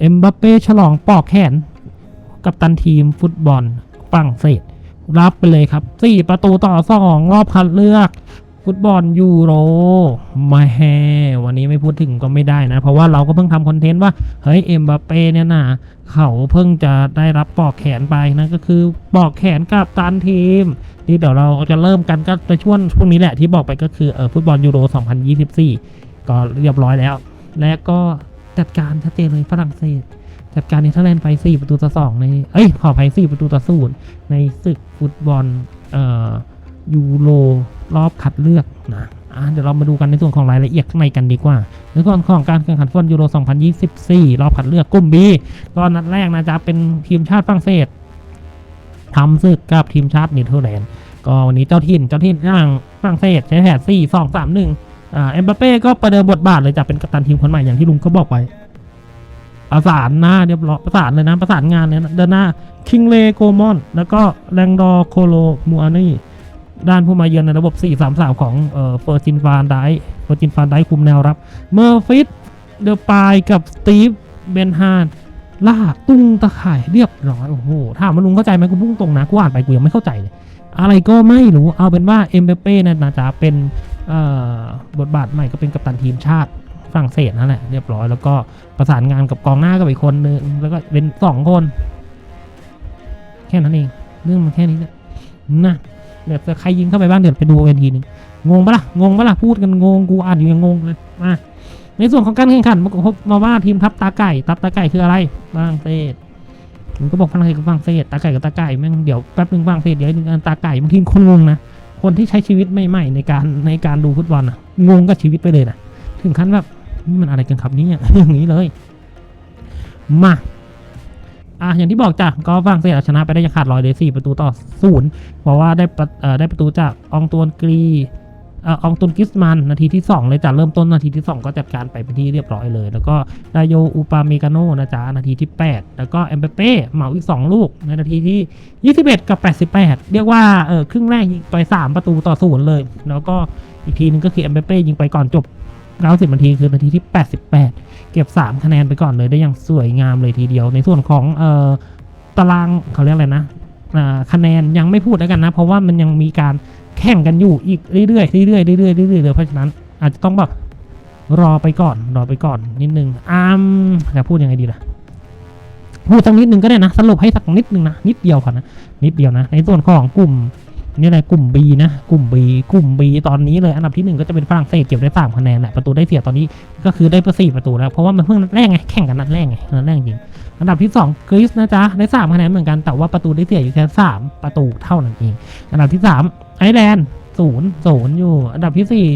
เอ็มบัปเป้ฉลองปอกแขน กับตันทีมฟุตบอลฝรั่งเศส รับไปเลยครับ 4 ประตูต่อ 2 รอบคัดเลือก ฟุตบอลยูโรมาแฮวันนี้ไม่พูดถึงก็ไม่ได้นะ เพราะว่าเราก็เพิ่งทำคอนเทนต์ว่า เฮ้ย เอ็มบัปเป้เนี่ยนะเขาเพิ่งจะได้รับปอกแขนไปนะก็คือปอกแขนกับตันทีมที่เดี๋ยวเราจะเริ่มกันก็ในช่วงช่วงนี้แหละที่บอกไปก็คือเออฟุตบอลยูโร 2024 ก็เรียบร้อยแล้ว และก็ จัดการชัดเจนเลยฝรั่งเศส จัดการเนเธอร์แลนด์ไป 4 ประตูต่อ 2 ใน เอ้ยขออภัย4ประตูต่อ0ในศึกฟุตบอลเอ่อยูโรรอบคัดเลือกนะอะเดี๋ยวเรามาดูกันในส่วนของรายละเอียดข้างในกันดีกว่าในส่วนของการแข่งขันฟุตบอลยูโร 2024 รอบคัดเลือกกลุ่ม B ก็นัดแรกนะจ๊ะเป็นทีมชาติฝรั่งเศสทำศึกกับทีมชาติเนเธอร์แลนด์ก็วันนี้เจ้าถิ่นเจ้าถิ่นอย่างฝรั่งเศสใช้แผน4 2 3 1อ่า เอ็มบัปเป้ก็ประเดิมบทบาทเลยจะเป็นกัปตันทีมคนใหม่อย่างที่ลุงเขาบอกไว้ประสานหน้าเรียบร้อยประสานเลยนะประสานงานเนี่ยนะเดินหน้าคิงเลโกมอน แล้วก็แรงดอโคโลมูอานี่ด้านผู้มาเยือนในระบบ 4-3-3 ของเอ่อเฟอร์จินฟานไดเฟอร์จินฟานไดคุมแนวรับ เมอร์ฟิตเดอปายกับสตีฟเบนฮานลากตุ้งตะข่ายเรียบร้อย โอ้โหถามว่าลุงเข้าใจไหมกูพุ่งตรงนะ กูอ่านไปกูยังไม่เข้าใจเลย อะไรก็ไม่รู้เอาเป็นว่าเอ็มเบเป้นะนะจ๊ะเป็น บทบาทใหม่ก็เป็นกัปตันทีมชาติฝรั่งเศสนั่นแหละเรียบร้อยแล้วก็ประสานงานกับกองหน้ากับอีกคนนึงแล้วก็เป็นสองคน แค่นั้นเอง เรื่องมันแค่นี้แหละนะเดี๋ยวจะใครยิงเข้าไปบ้างเดี๋ยวไปดูกันทีนึงงงปะล่ะงงปะล่ะพูดกันงงกูอ่านอยู่ยังงงเลยมาในส่วนของการแข่งขันมาพบมาว่าทีมทัพตาไก่ทัพตาไก่คืออะไรฝรั่งเศสมันก็บอกฝรั่งเศสกับฝรั่งเศสตาไก่กับตาไก่แม่งเดี๋ยวแป๊บนึงฝรั่งเศสเดี๋ยวนึงตาไก่บางทีคนงงนะ คนที่ใช้ชีวิตใหม่ๆในการในการดูฟุตบอลนะงงกับชีวิตไปเลยนะถึงขั้นแบบนี่มันอะไรกันครับนี่อย่างนี้เลยมาอะอย่างที่บอกจ้ะก็ฝรั่งเศสชนะไปได้ยังขาดลอยเลยสี่ประตูต่อศูนย์เพราะว่าได้ประได้ประตูจากอองตวนกรี อองตวนกิสมันนาทีที่ 2 เลยจ้ะเริ่มต้นนาทีที่ 2 ก็จัดการไปเป็นที่เรียบร้อยเลย แล้วก็ดาโยอูปาเมกาโนนะจ๊ะนาทีที่ 8 แล้วก็เอมเปเป้เหมาอีก 2 ลูกในนาทีที่ 21 กับ 88 เรียกว่าเออครึ่งแรกยิงไป 3 ประตูต่อศูนย์เลย แล้วก็อีกทีนึงก็คือเอมเปเป้ยิงไปก่อนจบ 90 นาทีคือนาทีที่ 88 เก็บ 3 คะแนนไปก่อนเลยได้อย่างสวยงามเลยทีเดียว ในส่วนของเออตารางเขาเรียกอะไรนะอ่าคะแนนยังไม่พูดแล้วกันนะ เพราะว่ามันยังมีการ แข่งกันอยู่อีกเรื่อยๆเรื่อยๆเรื่อยๆเรื่อยๆเลยเพราะฉะนั้นอาจจะต้องแบบรอไปก่อนรอไปก่อนนิดนึงอ้ามจะพูดยังไงดีล่ะพูดสักนิดนึงก็ได้นะสรุปให้สักนิดนึงนะนิดเดียวค่ะนะนิดเดียวนะ ในส่วนของกลุ่มนี่อะไรกลุ่ม B นะกลุ่ม B กลุ่ม B ตอนนี้เลยอันดับที่หนึ่งก็จะเป็นฝรั่งเศสเก็บได้สามคะแนนแหละประตูได้เสียตอนนี้ก็คือได้ไปสี่ประตูแล้วเพราะว่ามันเพิ่งนัดแรกไงแข่งกันนัดแรกไงนัดแรกจริง อันดับที่2กรีซนะจ๊ะได้สามคะแนนเหมือนกันแต่ว่าประตูได้เสียอยู่แค่สามประตูเท่านั้นเองอันดับที่สามไอร์แลนด์ศูนย์ศูนย์อยู่ อันดับที่สี่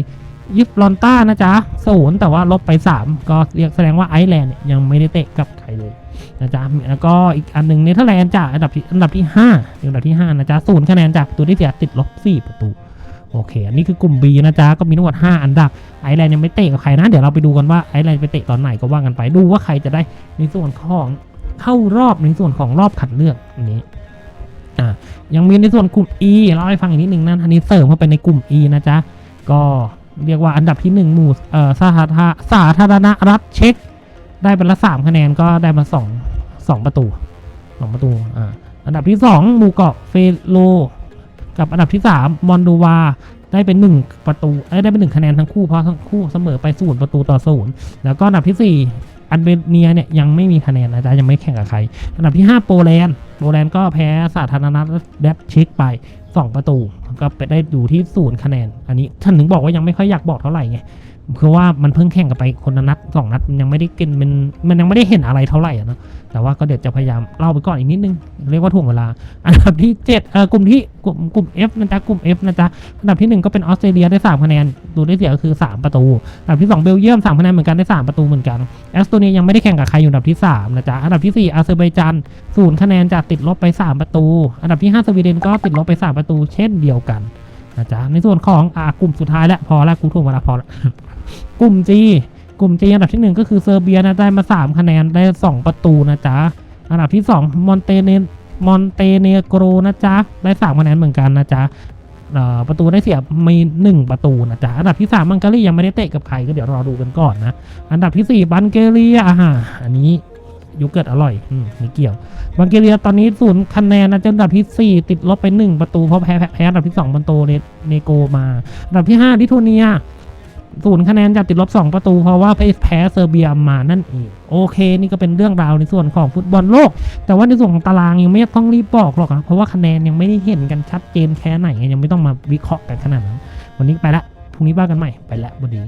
ยิปลอนต้านะจ๊ะศูนย์แต่ว่าลบไปสามก็เรียกแสดงว่าไอร์แลนด์ยังไม่ได้เตะกับใครเลยนะจ๊ะแล้วก็อีกอันหนึ่งเนเธอร์แลนด์จ้ะอันดับที่อันดับที่ห้าอยู่อันดับที่ห้านะจ๊ะศูนย์คะแนนจากประตูได้เสียติดลบสี่ประตูโอเค อันนี้คือกลุ่ม B นะจ๊ะ ก็มีทั้งหมด 5 อันดับ ไอร์แลนด์ยังไม่เตะกับใครนะ เดี๋ยวเราไปดูกันว่าไอร์แลนด์ไปเตะตอนไหนก็ว่ากันไป ดูว่าใครจะได้ในส่วนของ เข้ารอบในส่วนของรอบคัดเลือกนนี้อ่ายังมีในส่วนกลุ่ม E เล่าให้ฟังอีกนิดนึงนะอันนี้เสริมเข้าไปในกลุ่ม E นะจ๊ะก็เรียกว่าอันดับที่หนึ่งหมู่เอ่อสาธารณสาธารณรัฐเช็กได้เป็นละสามคะแนนก็ได้มาสองสองประตูสองประตูอ่าอันดับที่สองหมู่เกาะเฟโล กับอันดับที่สามมอนโดวา ได้เป็นหนึ่งประตูเอ้ได้เป็นหนึ่งคะแนนทั้งคู่เพราะทั้งคู่เสมอไปศูนย์ประตูต่อศูนย์แล้วก็อันดับที่สี่ อันเบเนียเนี่ยยังไม่มีคะแนนนะจ๊ะยังไม่แข่งกับใคร อันดับที่ห้าโปแลนด์ โปแลนด์ก็แพ้สาธารณรัฐแดบเช็กไปสองประตู ก็ไปได้อยู่ที่ศูนย์คะแนน อันนี้ท่านถึงบอกว่ายังไม่ค่อยอยากบอกเท่าไหร่ไง คือว่ามันเพิ่งแข่งกันไปคนนัดสองนัดมันยังไม่ได้กินมันมันยังไม่ได้เห็นอะไรเท่าไหร่อะเนะแต่ว่าก็เดี๋ยวจะพยายามเล่าไปก่อนอีกนิดนึง เรียกว่าถ่วงเวลา อันดับที่7เอ่อกลุ่มที่กลุ่มกลุ่ม F นะจ๊ะกลุ่ม F นะจ๊ะอันดับที่ 1 ก็เป็นออสเตรเลียได้3คะแนนดูได้เสียก็คือ 3 ประตูอันดับที่2เบลเยียม3คะแนนเหมือนกันได้ 3 ประตูเหมือนกันแอสโตเนียยังไม่ได้แข่งกับใครอยู่อันดับที่3นะจ๊ะอันดับที่4อาเซอร์ไบจันศูนย์คะแนนจะติดลบไป 3 ประตู อันดับที่5สวีเดนก็ติดลบไป 3 ประตู เช่นเดียวกันนะจ๊ะในส่วนของอ่ากลุ่มสุดท้ายแล้วพอแล้วกูถ่วงเวลาพอแล้ว กลุ่ม G กลุ่ม G อันดับที่ 1 ก็คือเซอร์เบียนะได้มา 3 คะแนนได้ 2 ประตูนะจ๊ะ อันดับที่ 2 มอนเตเนมอนเตเนโกรนะจ๊ะ ได้ 3 คะแนนเหมือนกันนะจ๊ะประตูได้เสียมี 1 ประตูนะจ๊ะ อันดับที่ 3 มังการียังไม่ได้เตะกับใครก็เดี๋ยวรอดูกันก่อนนะ อันดับที่ 4 บันเกเรียอ่าอันนี้โยเกิร์ตอร่อยอมไม่เกี่ยว บังเกเรียตอนนี้ศูนย์คะแนนนะจนอันดับที่ 4 ติดลบไป 1 ประตูเพราะแพ้แพ้แพ้อันดับที่2บันโตเนเนโกมา อันดับที่ 5 ลิทัวเนีย ศูนย์คะแนนจากติดลบ 2 ประตู เพราะว่าแพ้เซอร์เบียมานั่นเองโอเค นี่ก็เป็นเรื่องราวในส่วนของฟุตบอลโลก แต่ว่าในส่วนของตารางยังไม่ต้องรีบบอกหรอกนะเพราะว่าคะแนนยังไม่ได้เห็นกันชัดเจนแค่ไหนยังไม่ต้องมาวิเคราะห์กันขนาดนั้นวันนี้ไปละพรุ่งนี้บ้ากันใหม่ไปละบดี